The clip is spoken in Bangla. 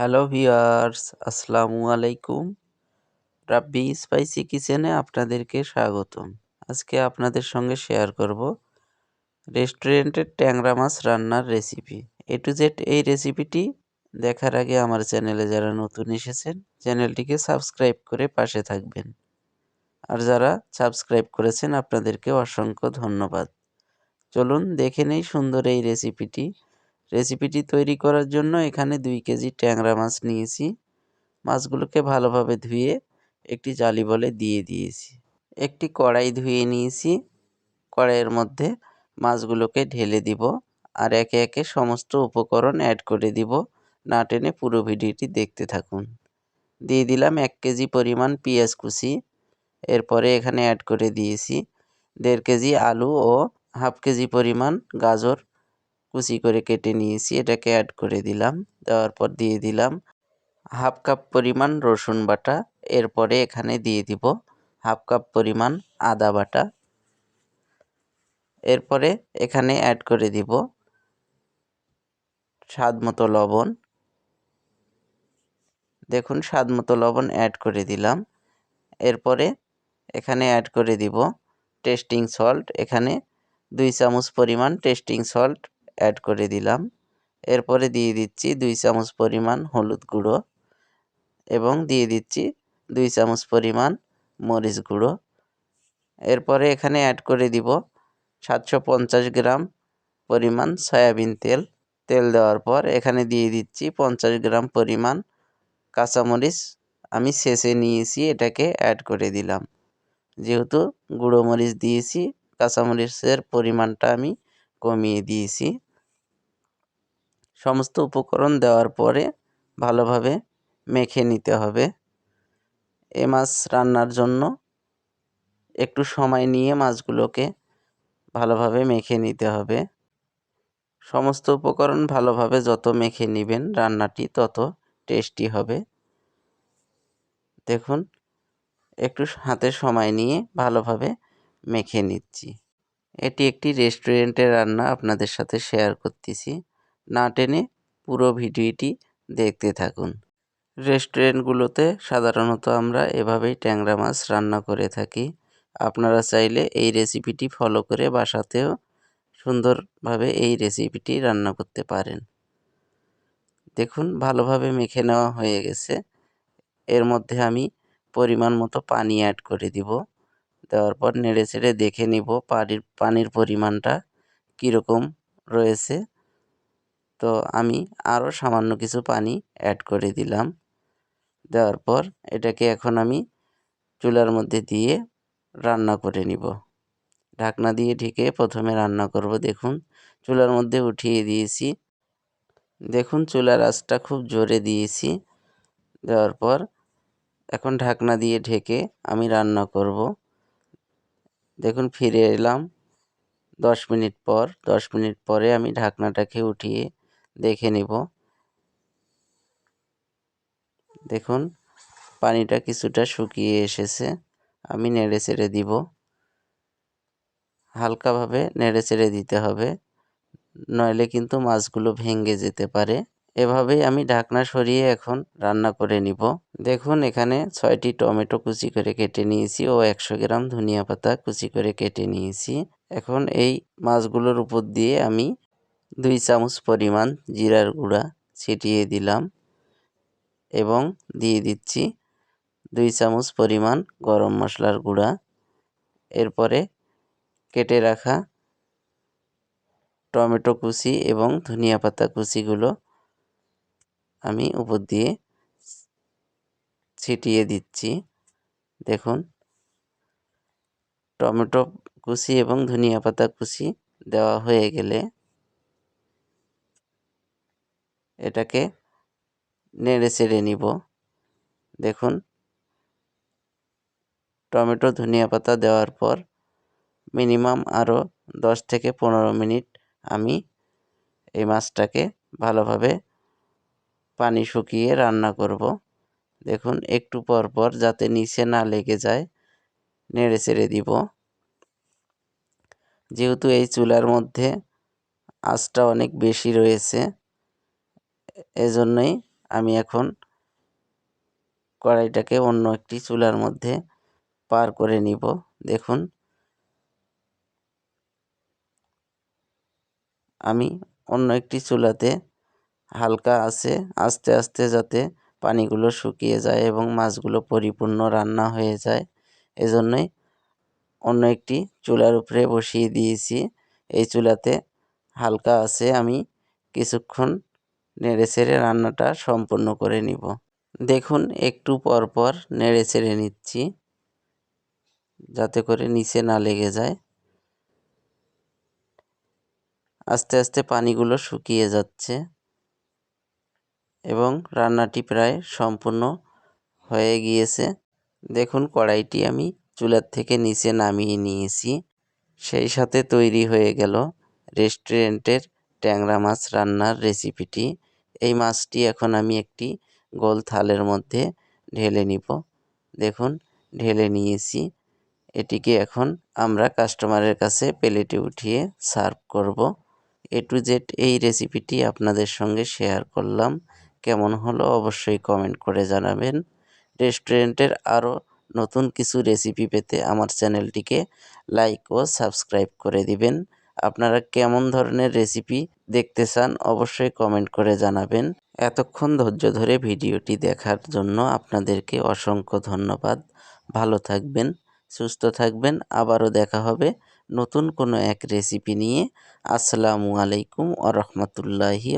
হ্যালো ভিউয়ার্স, আসসালামু আলাইকুম। রাব্বি স্পাইসি কিচেনে আপনাদেরকে স্বাগতম। আজকে আপনাদের সঙ্গে শেয়ার করব রেস্টুরেন্টের ট্যাংরা মাছ রান্নার রেসিপি। এ টু জেড এই রেসিপিটি দেখার আগে আমার চ্যানেলে যারা নতুন এসেছেন, চ্যানেলটিকে সাবস্ক্রাইব করে পাশে থাকবেন। আর যারা সাবস্ক্রাইব করেছেন, আপনাদেরকে অসংখ্য ধন্যবাদ। চলুন দেখে নেই সুন্দর এই রেসিপিটি। রেসিপিটি তৈরি করার জন্য এখানে দুই কেজি ট্যাংরা মাছ নিয়েছি। মাছগুলোকে ভালোভাবে ধুয়ে একটি জালি বলে দিয়ে দিয়েছি। একটি কড়াই ধুয়ে নিয়েছি। কড়াইয়ের মধ্যে মাছগুলোকে ঢেলে দিব আর একে একে সমস্ত উপকরণ অ্যাড করে দিব। না টেনে পুরো ভিডিওটি দেখতে থাকুন। দিয়ে দিলাম এক কেজি পরিমাণ পেঁয়াজ কুচি। এরপরে এখানে অ্যাড করে দিয়েছি দেড় কেজি আলু ও হাফ কেজি পরিমাণ গাজর। কুচি করে কেটে নিয়েছি, এটাকে অ্যাড করে দিলাম। দেওয়ার পর দিয়ে দিলাম হাফ কাপ পরিমাণ রসুন বাটা। এরপরে এখানে দিয়ে দিব হাফ কাপ পরিমাণ আদা বাটা। এরপরে এখানে অ্যাড করে দিব স্বাদ মতো লবণ। দেখুন, স্বাদ মতো লবণ অ্যাড করে দিলাম। এরপরে এখানে অ্যাড করে দিব টেস্টিং সল্ট এখানে দুই চামচ পরিমাণ টেস্টিং সল্ট অ্যাড করে দিলাম। এরপরে দিয়ে দিচ্ছি দুই চামচ পরিমাণ হলুদ গুঁড়ো এবং দিয়ে দিচ্ছি দুই চামচ পরিমাণ মরিচ গুঁড়ো। এরপরে এখানে অ্যাড করে দিব সাতশো পঞ্চাশ গ্রাম পরিমাণ সয়াবিন তেল। তেল দেওয়ার পর এখানে দিয়ে দিচ্ছি পঞ্চাশ গ্রাম পরিমাণ কাঁচামরিচ। আমি শেষে নিয়েছি, এটাকে অ্যাড করে দিলাম। যেহেতু গুঁড়ো মরিচ দিয়েছি, কাঁচামরিচের পরিমাণটা আমি কমিয়ে দিয়েছি। সমস্ত উপকরণ দেওয়ার পরে ভালোভাবে মেখে নিতে হবে। এ মাছ রান্নার জন্য একটু সময় নিয়ে মাছগুলোকে ভালোভাবে মেখে নিতে হবে। সমস্ত উপকরণ ভালোভাবে যত মেখে নেবেন রান্নাটি তত টেস্টি হবে। দেখুন, একটু হাতে সময় নিয়ে ভালোভাবে মেখে নিচ্ছি। এটি একটি রেস্টুরেন্টের রান্না, আপনাদের সাথে শেয়ার করতেছি। না টেনে পুরো ভিডিওটি দেখতে থাকুন। রেস্টুরেন্টগুলোতে সাধারণত আমরা এভাবেই ট্যাংরা মাছ রান্না করে থাকি। আপনারা চাইলে এই রেসিপিটি ফলো করে বাসাতেও সুন্দরভাবে এই রেসিপিটি রান্না করতে পারেন। দেখুন, ভালোভাবে মেখে নেওয়া হয়ে গেছে। এর মধ্যে আমি পরিমাণ মতো পানি অ্যাড করে দিব। দেওয়ার পর নেড়ে চেড়ে দেখে নিব পানির পানির পরিমাণটা কীরকম রয়েছে। তো আমি আরও সামান্য কিছু পানি অ্যাড করে দিলাম। দেওয়ার পর এটাকে এখন আমি চুলার মধ্যে দিয়ে রান্না করে নিব। ঢাকনা দিয়ে ঢেকে প্রথমে রান্না করব, দেখুন। চুলার মধ্যে উঠিয়ে দিয়েছি। দেখুন, চুলার আঁচটা খুব জোরে দিয়েছি। দেওয়ার পর এখন ঢাকনা দিয়ে ঢেকে আমি রান্না করব। দেখুন, ফিরে এলাম। দশ মিনিট পর, দশ মিনিট পরে আমি ঢাকনাটাকে উঠিয়ে দেখে নিব। দেখুন, পানিটা কিছুটা শুকিয়ে এসেছে। আমি নেড়ে চেড়ে দিব। হালকাভাবে নেড়ে চেড়ে দিতে হবে। নইলে কিন্তু মাছগুলো ভেঙে যেতে পারে। এভাবেই আমি ঢাকনা সরিয়ে এখন রান্না করে নিব। দেখুন, এখানে ছয়টি টমেটো কুচি করে কেটে নিয়েছি ও একশো গ্রাম ধনিয়া পাতা কুচি করে কেটে নিয়েছি। এখন এই মাছগুলোর উপর দিয়ে আমি দুই চামচ পরিমাণ জিরার গুঁড়া ছিটিয়ে দিলাম এবং দিয়ে দিচ্ছি দুই চামচ পরিমাণ গরম মশলার গুঁড়া। এরপরে কেটে রাখা টমেটো কুচি এবং ধনিয়া পাতা কুচিগুলো আমি উপর দিয়ে ছিটিয়ে দিচ্ছি। দেখুন, টমেটো কুচি এবং ধনিয়া পাতা কুচি দেওয়া হয়ে গেলে এটাকে নেড়ে চেড়ে নিব। দেখুন, টমেটো, ধনিয়া পাতা দেওয়ার পর মিনিমাম আরও দশ থেকে পনেরো মিনিট আমি এই মাছটাকে ভালোভাবে পানি শুকিয়ে রান্না করব। দেখুন, একটু পর পর যাতে নিচে না লেগে যায়, নেড়ে চেড়ে দিব। যেহেতু এই চুলার মধ্যে আঁচটা অনেক বেশি রয়েছে এজন্যই আমি এখন কড়াইটাকে অন্য একটি চুলার মধ্যে পার করে নিব। দেখুন। আমি অন্য একটি চুলাতে হালকা আছে আস্তে আস্তে যাতে পানিগুলো শুকিয়ে যায় এবং মাছগুলো পরিপূর্ণ রান্না হয়ে যায়। এজন্যই অন্য একটি চুলার উপরে বসিয়ে দিয়েছি। এই চুলাতে হালকা আছে আমি কিছুক্ষণ নেড়ে ছেড়ে রান্নাটা সম্পূর্ণ করে নিব। দেখুন, একটু পর পর নেড়ে ছেড়ে নিচ্ছি, যাতে করে নিচে না লেগে যায়। আস্তে আস্তে পানিগুলো শুকিয়ে যাচ্ছে এবং রান্নাটি প্রায় সম্পূর্ণ হয়ে গিয়েছে। দেখুন, কড়াইটি আমি চুলার থেকে নিচে নামিয়ে নিয়েছি। সেই সাথে তৈরি হয়ে গেল রেস্টুরেন্টের ট্যাংরা মাছ রান্নার রেসিপিটি। এই মাছটি এখন আমি একটি গোল থালের মধ্যে ঢেলে নিব। দেখুন, ঢেলে নিয়েছি। এটিকে এখন আমরা কাস্টমারের কাছে প্লেটে উঠিয়ে সার্ভ করব। এ টু জেড এই রেসিপিটি আপনাদের সঙ্গে শেয়ার করলাম। কেমন হলো অবশ্যই কমেন্ট করে জানাবেন। রেস্টুরেন্টের আরও নতুন কিছু রেসিপি পেতে আমার চ্যানেলটিকে লাইক ও সাবস্ক্রাইব করে দিবেন। আপনারা কেমন ধরনের রেসিপি দেখতে চান, অবশ্যই কমেন্ট করে জানাবেন। এতক্ষণ ধৈর্য ধরে ভিডিওটি দেখার জন্য আপনাদেরকে অসংখ্য ধন্যবাদ। ভালো থাকবেন, সুস্থ থাকবেন। আবারও দেখা হবে নতুন কোনো এক রেসিপি নিয়ে। আসসালামু আলাইকুম আ রহমতুল্লাহি